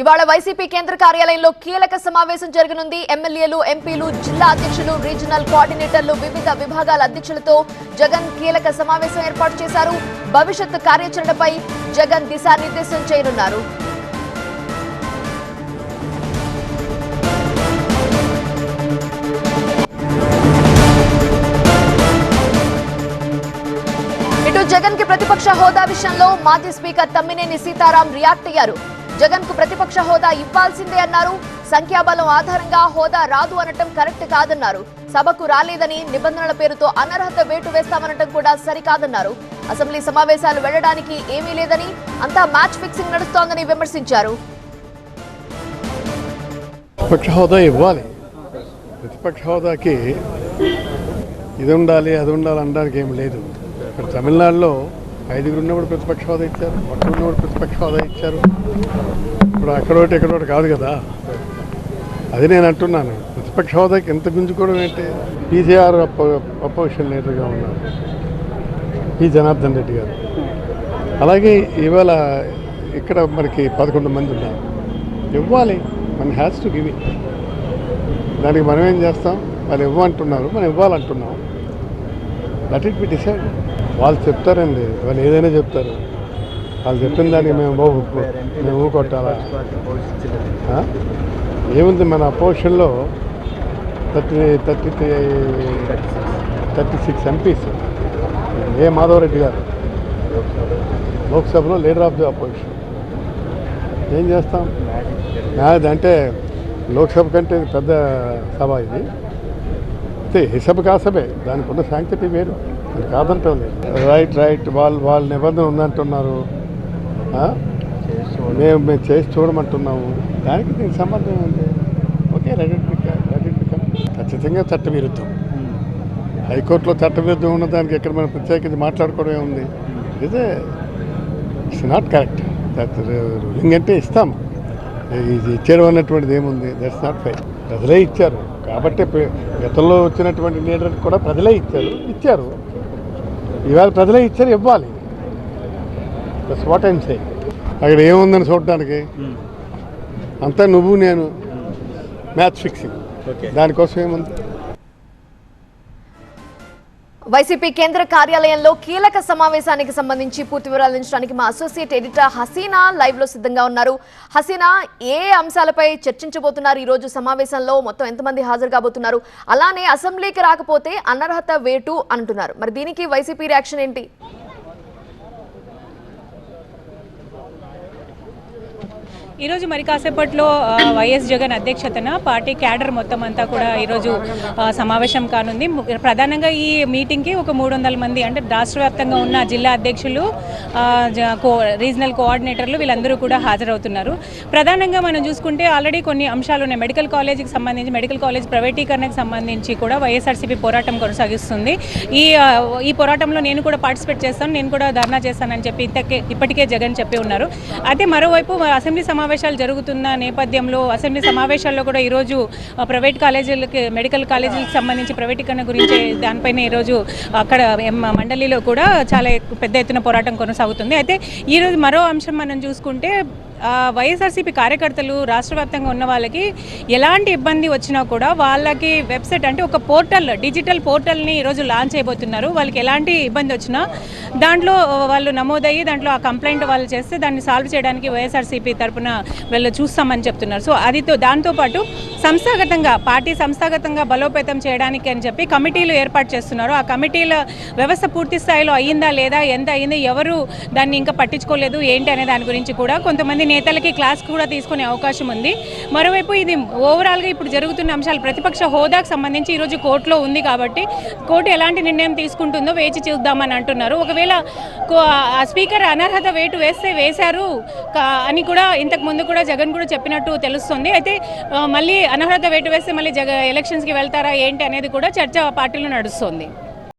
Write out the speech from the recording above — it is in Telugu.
ఇవాళ వైసీపీ కేంద్ర కార్యాలయంలో కీలక సమావేశం జరగనుంది. ఎమ్మెల్యేలు ఎంపీలు జిల్లా అధ్యక్షులు రీజనల్ కోఆర్డినేటర్లు వివిధ విభాగాల అధ్యక్షులతో జగన్ కీలక సమావేశం ఏర్పాటు చేశారు. భవిష్యత్తు కార్యాచరణపై జగన్ దిశానిర్దేశం చేయనున్నారు. ఇటు జగన్కి ప్రతిపక్ష హోదా విషయంలో మాజీ స్పీకర్ తమ్మినేని సీతారాం రియాక్ట్ అయ్యారు. జగన్కు ప్రతిపక్ష హోదా ఇవ్వాల్సిందే అన్నారు. సంఖ్యాబలం ఆధారంగా హోదా రాదు అనటం కరెక్ట్ కాదన్నారు. సభకు రాలేదని నిబంధనల పేరుతో అనర్హత వేటు వేస్తామనటం కూడా సరికాదన్నారు. అసెంబ్లీ సమావేశాలు వెళ్ళడానికి ఏమీ లేదని అంతా మ్యాచ్ ఫిక్సింగ్ నడుస్తోందని విమర్శించారు. ప్రతిపక్ష హోదా ఇవ్వాలి. ప్రతిపక్ష హోదాకి ఇది ఉండాలి అది ఉండాలి అనడానికి ఏం లేదు. ఇక్కడ తమిళనాడులో ఐదుగురు ఉన్నప్పుడు ప్రతిపక్ష హోదా ఇచ్చారు ఒక్కరు ఉన్నప్పుడు ప్రతిపక్ష హోదా ఇచ్చారు. ఇప్పుడు అక్కడోటి ఎక్కడోటి కాదు కదా. అది నేను అంటున్నాను. ప్రతిపక్ష హోదాకి ఎంత గుంజుకోవడం ఏంటి? పీసీఆర్ అపోజిషన్ లీడర్గా ఉన్నారు. పి జనార్దన్ రెడ్డి గారు. అలాగే ఇవాళ ఇక్కడ మనకి పదకొండు మంది ఉన్నారు. ఇవ్వాలి. మన హ్యాస్ టు గివ్ ఇట్. దానికి మనం ఏం చేస్తాం? వాళ్ళు ఇవ్వమంటున్నారు. మనం ఇవ్వాలంటున్నాం. దట్ ఇట్ బి డిసైడ్ వాళ్ళు చెప్తారండి. వాళ్ళు ఏదైనా చెప్తారు. వాళ్ళు చెప్పిన దానికి మేము బాబు మేము ఊకొట్టాలా కొట్టాలా? ఏముంది మన అపోజిషన్లో thirty thirty thirty six MPs. A Madhava Reddy గారు. లోక్సభలో లీడర్ ఆఫ్ ది అపోజిషన్. ఏం చేస్తాం? నాది అంటే లోక్సభ కంటే పెద్ద సభ ఇది. అయితే ఏ సభ దానికి ఉన్న శాంక్టిటీ వేరు. కాదంటాం లేదు రైట్ రైట్ వాళ్ళు వాళ్ళ నిబంధన ఉందంటున్నారు. మేము మేము చేసి చూడమంటున్నాము. దానికి దీనికి సంబంధం ఉంది ఓకే రెడీ రెడీ ఖచ్చితంగా చట్టవిరుద్ధం. హైకోర్టులో చట్టవిరుద్ధం ఉన్న దానికి ఎక్కడ మనం ప్రత్యేకించి మాట్లాడుకోవడమే ఉంది ఇదే it's not correct that ruling అంటే ఇస్తాం. ఇది ఇచ్చేయడం అన్నటువంటిది ఏముంది? దట్స్ నాట్ ఫైర్ ప్రజలే ఇచ్చారు. కాబట్టి గతంలో వచ్చినటువంటి లీడర్ కూడా ప్రజలే ఇచ్చారు. ఇచ్చారు. ఇవాళ ప్రజలే ఇచ్చారు ఇవ్వాలి. వాట్ సే అక్కడ ఏముందని చూడడానికి అంతా నువ్వు నేను మ్యాచ్ ఫిక్సింగ్. దానికోసం ఏముంది? వైసీపీ కేంద్ర కార్యాలయంలో కీలక సమావేశానికి సంబంధించి పూర్తి వివరాలు అందించడానికి మా అసోసియేట్ ఎడిటర్ హసీనా లైవ్లో సిద్ధంగా ఉన్నారు. హసీనా ఏ అంశాలపై చర్చించబోతున్నారు? ఈ రోజు సమావేశంలో మొత్తం ఎంతమంది హాజరు కాబోతున్నారు? అలానే అసెంబ్లీకి రాకపోతే అనర్హత వేటు అంటున్నారు. మరి దీనికి వైసీపీ రియాక్షన్ ఏంటి? ఈరోజు మరి కాసేపట్లో వైఎస్ జగన్ అధ్యక్షతన పార్టీ క్యాడర్ మొత్తం అంతా కూడా ఈరోజు సమావేశం కానుంది. ప్రధానంగా ఈ మీటింగ్కి ఒక మూడు వందల మంది అంటే రాష్ట్ర వ్యాప్తంగా ఉన్న జిల్లా అధ్యక్షులు జ- కో రీజనల్ కోఆర్డినేటర్లు వీళ్ళందరూ కూడా హాజరవుతున్నారు. ప్రధానంగా మనం చూసుకుంటే ఆల్రెడీ కొన్ని అంశాలు ఉన్నాయి. మెడికల్ కాలేజీకి సంబంధించి మెడికల్ కాలేజ్ ప్రైవేటీకరణకు సంబంధించి కూడా వైఎస్ఆర్సీపీ పోరాటం కొనసాగిస్తుంది. ఈ ఈ పోరాటంలో నేను కూడా పార్టిసిపేట్ చేస్తాను నేను కూడా ధర్నా చేస్తానని చెప్పి ఇంతకే ఇప్పటికే జగన్ చెప్పి ఉన్నారు. అయితే మరోవైపు అసెంబ్లీ సమావేశాలు జరుగుతున్న నేపథ్యంలో అసెంబ్లీ సమావేశాల్లో కూడా ఈరోజు ప్రైవేట్ కాలేజీలకి మెడికల్ కాలేజీలకు సంబంధించి ప్రైవేటీకరణ గురించి దానిపైన ఈరోజు అక్కడ మండలిలో కూడా చాలా పెద్ద ఎత్తున పోరాటం కొనసాగుతుంది. అయితే ఈరోజు మరో అంశం మనం చూసుకుంటే వైఎస్ఆర్సీపీ కార్యకర్తలు రాష్ట్ర వ్యాప్తంగా ఉన్న వాళ్ళకి ఎలాంటి ఇబ్బంది వచ్చినా కూడా వాళ్ళకి వెబ్సైట్ అంటే ఒక పోర్టల్ డిజిటల్ పోర్టల్ని ఈరోజు లాంచ్ చేయబోతున్నారు వాళ్ళకి ఎలాంటి ఇబ్బంది వచ్చినా దాంట్లో వాళ్ళు నమోదయ్యి దాంట్లో ఆ కంప్లైంట్ వాళ్ళు చేస్తే దాన్ని సాల్వ్ చేయడానికి వైఎస్ఆర్సీపీ తరపున వీళ్ళు చూస్తామని చెప్తున్నారు. సో అదితో దాంతోపాటు సంస్థాగతంగా పార్టీ సంస్థాగతంగా బలోపేతం చేయడానికి అని చెప్పి కమిటీలు ఏర్పాటు చేస్తున్నారు. ఆ కమిటీల వ్యవస్థ పూర్తి స్థాయిలో అయ్యిందా లేదా ఎంత అయింది ఎవరు దాన్ని ఇంకా పట్టించుకోలేదు ఏంటి అనే దాని గురించి కూడా కొంతమంది నేతలకి క్లాస్ కూడా తీసుకునే అవకాశం ఉంది. మరోవైపు ఇది ఓవరాల్గా ఇప్పుడు జరుగుతున్న అంశాలు ప్రతిపక్ష హోదాకు సంబంధించి ఈరోజు కోర్టులో ఉంది కాబట్టి కోర్టు ఎలాంటి నిర్ణయం తీసుకుంటుందో వేచి చూద్దామని అంటున్నారు. ఒకవేళ కో- ఆ స్పీకర్ అనర్హత వేటు వేస్తే వేశారు కా- అని కూడా ఇంతకు ముందు కూడా జగన్ కూడా చెప్పినట్టు తెలుస్తుంది. అయితే మళ్ళీ అనర్హత వేటు వేస్తే మళ్ళీ జగ ఎలక్షన్స్కి వెళ్తారా ఏంటి అనేది కూడా చర్చ పార్టీలో నడుస్తుంది.